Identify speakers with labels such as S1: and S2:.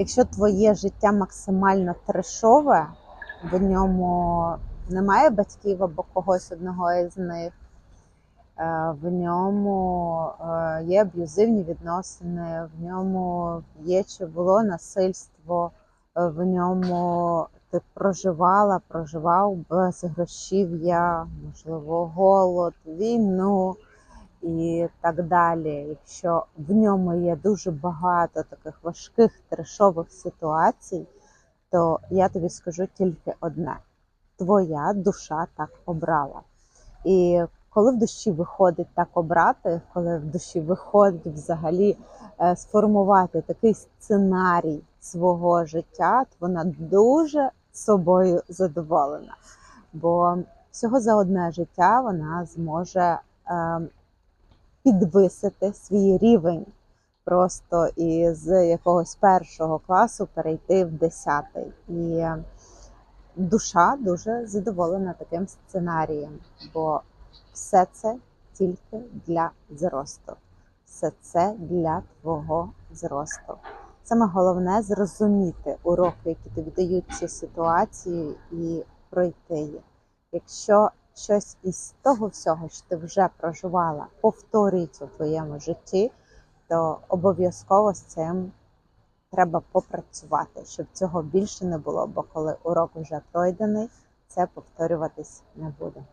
S1: Якщо твоє життя максимально трешове, в ньому немає батьків або когось одного із них, е, в ньому е, є аб'юзивні відносини, в ньому є чи було насильство, е, в ньому ти проживала, проживав безгрошів'я, можливо, голод, війну і так далі. Якщо в ньому є дуже багато таких важких трешових ситуацій, то я тобі скажу тільки одне: твоя душа так обрала. І коли в душі виходить так обрати, коли в душі виходить взагалі е, сформувати такий сценарій свого життя, то вона дуже собою задоволена. Бо всього за одне життя вона зможе е, підвисити свій рівень просто із якогось першого класу перейти в десятий. І душа дуже задоволена таким сценарієм, бо все це тільки для зросту, все це для твого зросту. Саме головне зрозуміти уроки, які тобі дають ці ситуації, і пройти їх. Якщо щось із того всього, що ти вже проживала, повторюється у твоєму житті, то обов'язково з цим треба попрацювати, щоб цього більше не було. Бо коли урок вже пройдений, це повторюватись не буде.